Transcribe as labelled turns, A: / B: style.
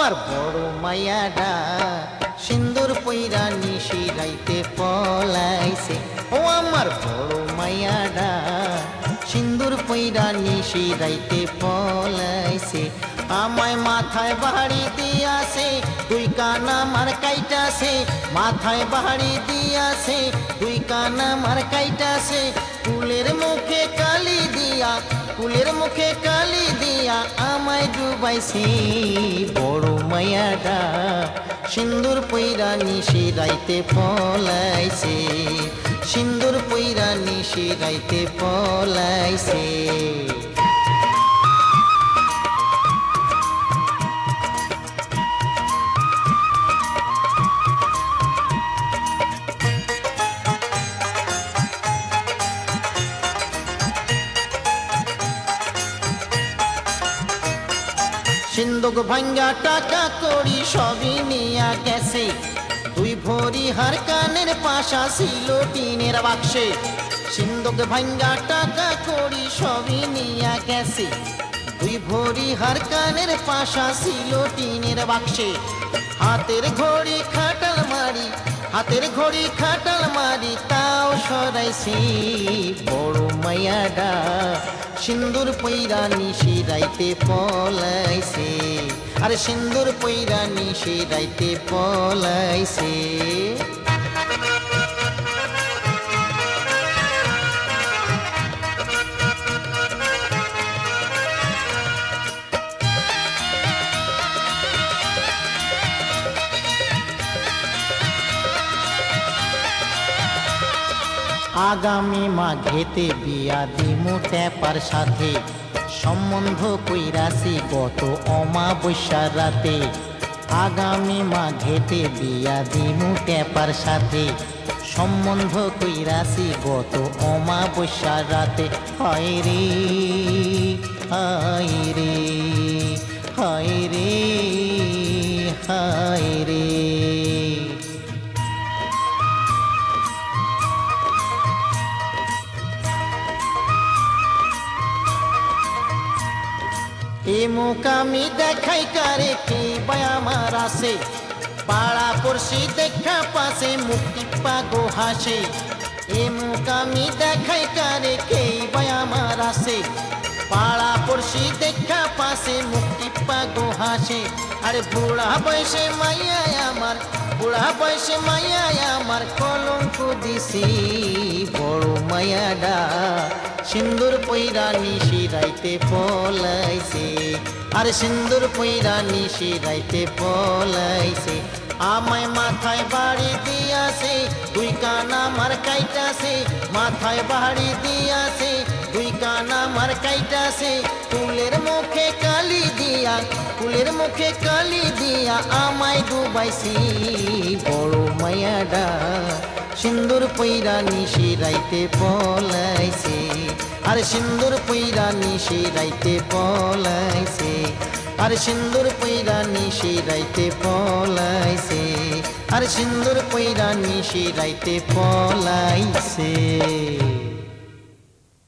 A: আমার বড় মায়াডা সিন্দুর পৈরা নিশি রাইতে পলাইছে। ও আমার বড় মায়াডা সিন্দুর পৈরা নিশি রাইতে পলাইছে। আমায় মাথায় বাড়ি দিয়াছে, দুই কানা মার কাইটাছে। মাথায় বাড়ি দিয়াছে, দুই কানা মার কাইটাছে। ফুলের মুখে কালি দিয়া, ফুলের মুখে কালি দিয়া আমায় ডুবাইছি বড় মায়াডা সিন্দুর পইরা নিশি রাইতে পলাইছে, সিন্দুর পইরা নিশি রাইতে পলাইছে। সিন্ধুক ভাঙ্গা টাকা করি সবই নিয়া গেছে। দুই ভরি হার কানের পাশা ছিল টিনের বাক্সে। সিন্ধুক ভাঙ্গা টাকা করি সবই নিয়া গেছে। দুই ভরি হার কানের পাশা ছিল টিনের বাক্সে। হাতের ঘড়ি মারি হাতের ঘড়ি খাটাল মারি, তাও সরাইছি। বড় মায়াডা সিন্দুর পইরা নিশি রাইতে পলাইছে। আর সিন্দুর পইরা নিশি রাইতে পলাইছে। আগামী মাঘেতে বিয়া দিমু ট্যাপার সাথে। সম্বন্ধ কইরাছি গত অমাবস্যার রাতে। আগামী মাঘেতে বিয়া দিমু ট্যাপার সাথে। সম্বন্ধ কইরাছি গত অমাবস্যার রাতে। হায় রে, হয় রে, হায় এ মুকামি দেখাই কারে, কে আমার আসে পাড়া পড়শি দেখা পাশে মুক্তি পাগো হাসে। এ মুকামি দেখাই কারে, কে আমার আসে পাড়া পড়শি দেখা পাশে মুক্তি পাগো হাসে। আরে বুড়া বয়সে মাইয়া আমার, বুড়া বয়সে মাইয়া আমার, কলঙ্ক দিছি বড় মায়াডা। সিন্দুর পইরা নিশি রাইতে পলাইছে। আর সিন্দুর পইরা নিশি রাইতে পলাইছে। আমায় মাথায় বাড়ি দিয়াছে, দুই কানা মার কাইটাছে। মাথায় বাড়ি দিয়াছে, দুই কানা মার কাইটাছে। ফুলের মুখে কালি দিয়া, ফুলের মুখে কালি দিয়া আমায় ডুবাইছি। বড় মায়াডা সিন্দুর পৈরা নিশি রাইতে পলাইছে। আর সিন্দুর পৈরা নিশি রাইতে পলাইছে। আর সিন্দুর পৈরা নিশি রাইতে পলাইছে। আর সিন্দুর পৈরা নিশি রাইতে পলাইছে।